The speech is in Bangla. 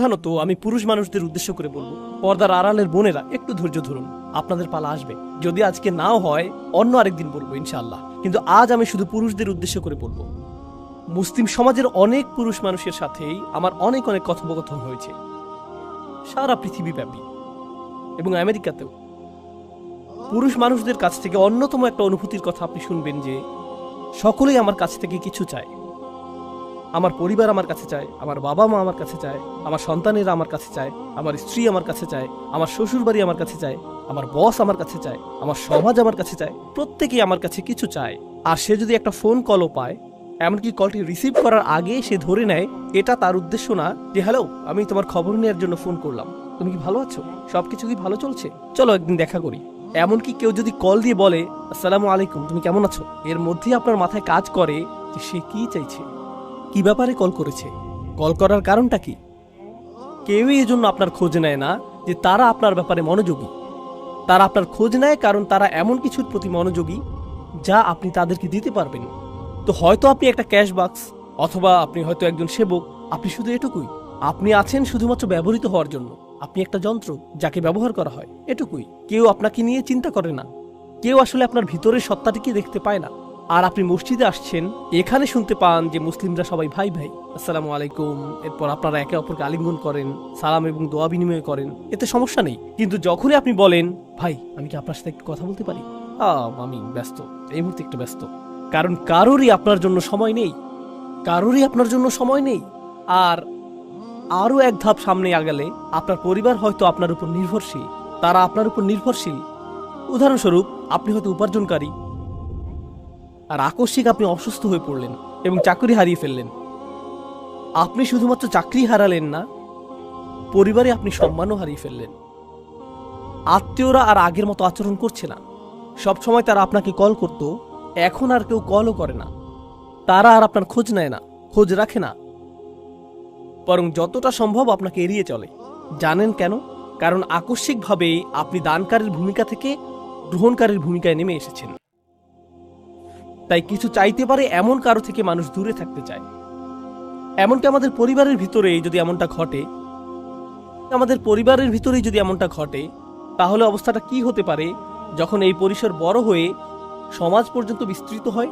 প্রধানত আমি পুরুষ মানুষদের উদ্দেশ্য করে বলব, পর্দার আড়ালের বোনেরা একটু ধৈর্য ধরুন, আপনাদের পালা আসবে। যদি আজকে নাও হয়, অন্য আরেকদিন বলব, ইনশাআল্লাহ। কিন্তু আজ আমি শুধু পুরুষদের উদ্দেশ্য করে বলব। মুসলিম সমাজের অনেক পুরুষ মানুষের সাথেই আমার অনেক অনেক কথোপকথন হয়েছে। সারা পৃথিবীব্যাপী এবং আমেরিকাতেও। পুরুষ মানুষদের কাছ থেকে অন্যতম একটা অনুভূতির কথা আপনি শুনবেন যে, সকলেই আমার কাছ থেকে কিছু চায়। আমার পরিবার আমার কাছে চায়, আমার বাবা মা আমার কাছে চায়, আমার সন্তানেরা আমার কাছে চায়, আমার স্ত্রী আমার কাছে চায়, আমার শ্বশুর বাড়ি আমার কাছে চায়, আমার বস আমার কাছে চায়, আমার সমাজ আমার কাছে চায় প্রত্যেকেই আমার কাছে কিছু চায়। আর সে যদি একটা ফোন কলও পায়, এমনকি কলটি রিসিভ করার আগে সে ধরে নেয়, এটা তার উদ্দেশ্য না যে হ্যালো আমি তোমার খবর নেওয়ার জন্য ফোন করলাম। তুমি কি ভালো আছো? সবকিছু কি ভালো চলছে? চলো একদিন দেখা করি। এমনকি কেউ যদি কল দিয়ে বলে, আসসালামু আলাইকুম, তুমি কেমন আছো? এর মধ্যেই আপনার মাথায় কাজ করে যে, সে কি চাইছে। কি ব্যাপারে কল করেছে? কল করার কারণটা কি? কেউই এজন্য আপনার খোঁজ নেয় না যে তারা আপনার ব্যাপারে মনোযোগী। তারা আপনার খোঁজ নেয় কারণ তারা এমন কিছুর প্রতি মনোযোগী যা আপনি তাদেরকে দিতে পারবেন। তো হয়তো আপনি একটা ক্যাশ বাক্স অথবা আপনি হয়তো একজন সেবক। আপনি শুধু এটুকুই। আপনি আছেন শুধুমাত্র ব্যবহৃত হওয়ার জন্য। আপনি একটা যন্ত্র যাকে ব্যবহার করা হয়। এটুকুই। কেউ আপনাকে নিয়ে চিন্তা করে না। কেউ আসলে আপনার ভিতরের সত্তাটিকে দেখতে পায় না। আর আপনি মসজিদে আসছেন, এখানে শুনতে পান যে মুসলিমরা সবাই ভাই ভাই। আসসালামু আলাইকুম। এরপর আপনারা একে অপরকে আলিঙ্গন করেন, সালাম এবং দোয়া বিনিময় করেন। এতে সমস্যা নেই। কিন্তু যখনই আপনি বলেন, ভাই, আমি কি আপনার সাথে একটু কথা বলতে পারি? আমি ব্যস্ত। এই মুহূর্তে একটু ব্যস্ত। কারণ কারোরই আপনার জন্য সময় নেই। কারোরই আপনার জন্য সময় নেই। আর আরও এক ধাপ সামনে আগালে আপনার পরিবার হয়তো আপনার উপর নির্ভরশীল। তারা আপনার উপর নির্ভরশীল। উদাহরণস্বরূপ, আপনি হয়তো উপার্জনকারী। আর আকস্মিক আপনি অসুস্থ হয়ে পড়লেন এবং চাকরি হারিয়ে ফেললেন। আপনি শুধুমাত্র চাকরি হারালেন না, পরিবারে আপনি সম্মানও হারিয়ে ফেললেন। আত্মীয়রা আর আগের মতো আচরণ করছে না। সবসময় তারা আপনাকে কল করতো, এখন আর কেউ কলও করে না। তারা আর আপনার খোঁজ নেয় না, খোঁজ রাখে না। বরং যতটা সম্ভব আপনাকে এড়িয়ে চলে। জানেন কেন? কারণ আকস্মিকভাবে আপনি দানকারীর ভূমিকা থেকে গ্রহণকারীর ভূমিকায় নেমে এসেছেন। তাই কিছু চাইতে পারে এমন কারও থেকে মানুষ দূরে থাকতে চায়। এমনকি আমাদের পরিবারের ভিতরে যদি এমনটা ঘটে, আমাদের পরিবারের ভিতরেই যদি এমনটা ঘটে, তাহলে অবস্থাটা কি হতে পারে যখন এই পরিসর বড় হয়ে সমাজ পর্যন্ত বিস্তৃত হয়?